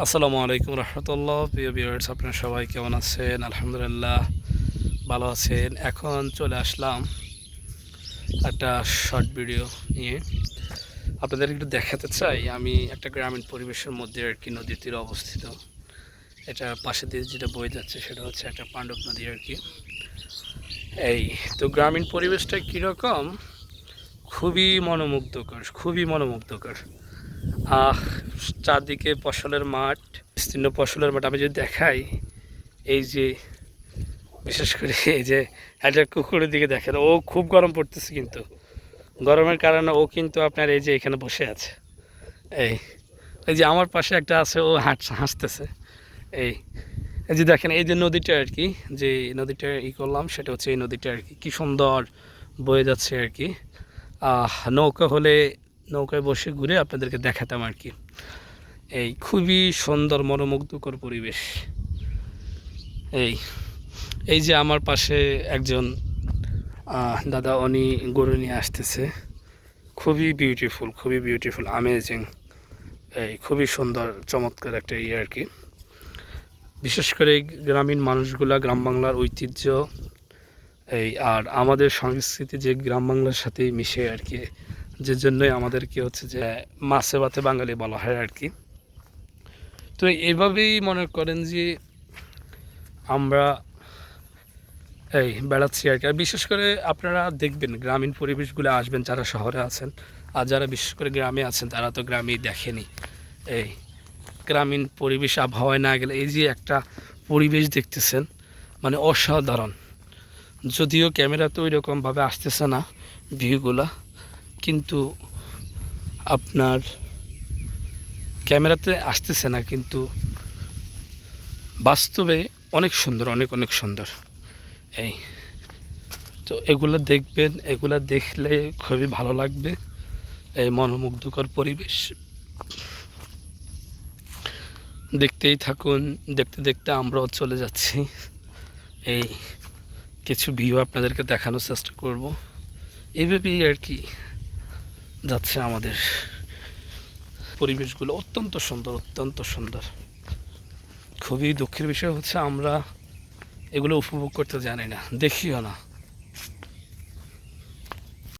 আসসালামু আলাইকুম রহমতুল্লাহ। প্রিয় ভিউয়ার্স, আপনারা সবাই কেমন আছেন? আলহামদুলিল্লাহ ভালো আছেন। এখন চলে আসলাম একটা শর্ট ভিডিও নিয়ে। আপনাদের একটু দেখাতে চাই, আমি একটা গ্রামীণ পরিবেশের মধ্যে আর কি নদীর তীরে অবস্থিত। এটা পাশে দিয়ে যেটা বয়ে যাচ্ছে সেটা হচ্ছে একটা পাণ্ডব নদী আর কি। এই, তো গ্রামীণ পরিবেশটা কীরকম? খুবই মনোমুগ্ধকর খুবই মনোমুগ্ধকর। আহ, চারদিকে ফসলের মাঠ, বিস্তীর্ণ ফসলের মাঠ। আমি যদি দেখাই, এই যে, বিশেষ করে এই যে, একটা কুকুরের দিকে দেখেন, ও খুব গরম পড়তেছে কিন্তু। গরমের কারণে ও কিন্তু আপনার এই যে এখানে বসে আছে। এই এই যে আমার পাশে একটা আছে, ও হাঁট হাসতেছে। এই এই যে দেখেন, এই যে নদীটা আর কি, যে নদীটা ই করলাম, সেটা হচ্ছে এই নদীটা আর কি। কী সুন্দর বয়ে যাচ্ছে আর কি। নৌকা হলে নৌকায় বসে ঘুরে আপনাদেরকে দেখাতাম আর কি। এই খুবই সুন্দর মনোমুগ্ধকর পরিবেশ। এই এই যে আমার পাশে একজন দাদা উনি গরু নিয়ে আসতেছে। খুবই বিউটিফুল খুবই বিউটিফুল আমেজিং এই, খুবই সুন্দর, চমৎকার একটা ইয়ে আর কি। বিশেষ করে গ্রামীণ মানুষগুলা, গ্রাম বাংলার ঐতিহ্য। এই, আর আমাদের সংস্কৃতি যে গ্রাম বাংলার সাথে মিশে আর কি। যে জন্যই আমাদের আমাদেরকে হচ্ছে যে মাছে ভাতে বাঙালি বলা হয় আর কি। তো এভাবেই মনে করেন যে আমরা এই বেড়াচ্ছি আর কি। আর বিশেষ করে আপনারা দেখবেন গ্রামীণ পরিবেশগুলো আসবেন, যারা শহরে আছেন আর যারা বিশেষ করে গ্রামে আছেন, তারা তো গ্রামেই দেখেনি। এই গ্রামীণ পরিবেশ আবহাওয়ায় না গেলে এই যে একটা পরিবেশ দেখতেছেন মানে অসাধারণ। যদিও ক্যামেরাতে ওই রকমভাবে আসতেছে না ভিউগুলা কিন্তু আপনার ক্যামেরাতে আসতেছে না, কিন্তু বাস্তবে অনেক সুন্দর, অনেক অনেক সুন্দর। এই, তো এগুলো দেখবেন, এগুলো দেখলে খুবই ভালো লাগবে। এই মনোমুগ্ধকর পরিবেশ। দেখতেই থাকুন, দেখতে দেখতে আমরাও চলে যাচ্ছি। এই, কিছু ভিউ আপনাদেরকে দেখানোর চেষ্টা করব। এইভাবেই আর কি। যাচ্ছে আমাদের পরিবেশগুলো অত্যন্ত সুন্দর অত্যন্ত সুন্দর। খুবই দুঃখের বিষয় হচ্ছে আমরা এগুলো উপভোগ করতে জানি না, দেখিও না।